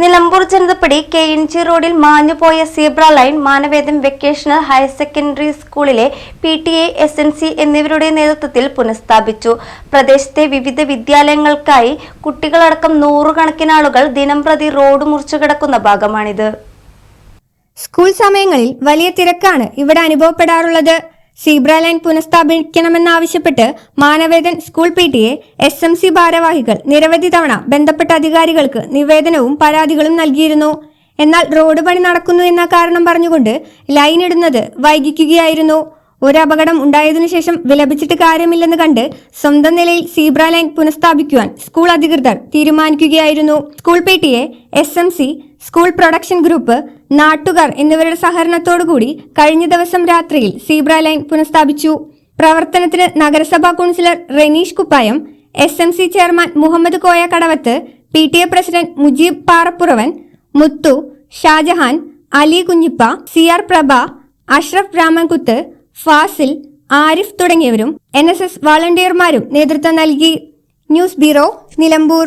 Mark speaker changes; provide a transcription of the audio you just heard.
Speaker 1: Nilambur Janathappadi K G റോഡിൽ മാഞ്ഞുപോയ zebra line Manavedam vocational higher secondary സ്കൂളിലെ P T A S N C എന്നിവരുടെ നേതൃത്വത്തിൽ പുനഃസ്ഥാപിച്ചു. പ്രദേശത്തെ വിവിധ വിദ്യാലയങ്ങൾക്കായി കുട്ടികളടക്കം നൂറുകണക്കിന് ആളുകൾ ദിനംപ്രതി റോഡ് മുറിച്ചു കിടക്കുന്ന ഭാഗമാണിത്.
Speaker 2: സ്കൂൾ സമയങ്ങളിൽ വലിയ തിരക്കാണ് ഇവിടെ അനുഭവപ്പെടാറുള്ളത്. Zebra line പുനഃസ്ഥാപിക്കണമെന്നാവശ്യപ്പെട്ട് Manavedan school P T A S M C ഭാരവാഹികൾ നിരവധി തവണ ബന്ധപ്പെട്ട അധികാരികൾക്ക് നിവേദനവും പരാതികളും നൽകിയിരുന്നു. എന്നാൽ റോഡ് പണി നടക്കുന്നു എന്ന കാരണം പറഞ്ഞുകൊണ്ട് ലൈൻ ഇടുന്നത് വൈകിക്കുകയായിരുന്നു. ഒരു അപകടം ഉണ്ടായതിനു ശേഷം വിലപിച്ചിട്ട് കാര്യമില്ലെന്ന് കണ്ട് സ്വന്തം നിലയിൽ സീബ്ര ലൈൻ പുനഃസ്ഥാപിക്കുവാൻ സ്കൂൾ അധികൃതർ തീരുമാനിക്കുകയായിരുന്നു. School P T A S M C school production group നാട്ടുകാർ എന്നിവരുടെ സഹകരണത്തോടുകൂടി കഴിഞ്ഞ ദിവസം രാത്രിയിൽ സീബ്ര ലൈൻ പുനഃസ്ഥാപിച്ചു. പ്രവർത്തനത്തിന് നഗരസഭാ councillor Renish Kuppayam S M C chairman Muhammad Koya Kadavath P T A president Mujeeb Parappuravan Muthu Shajahan Ali Kunhippa C R Prabha Ashraf Ramankuth Fasil Arif തുടങ്ങിയവരും N S S വളണ്ടിയർമാരും നേതൃത്വം നൽകി. News bureau Nilambur.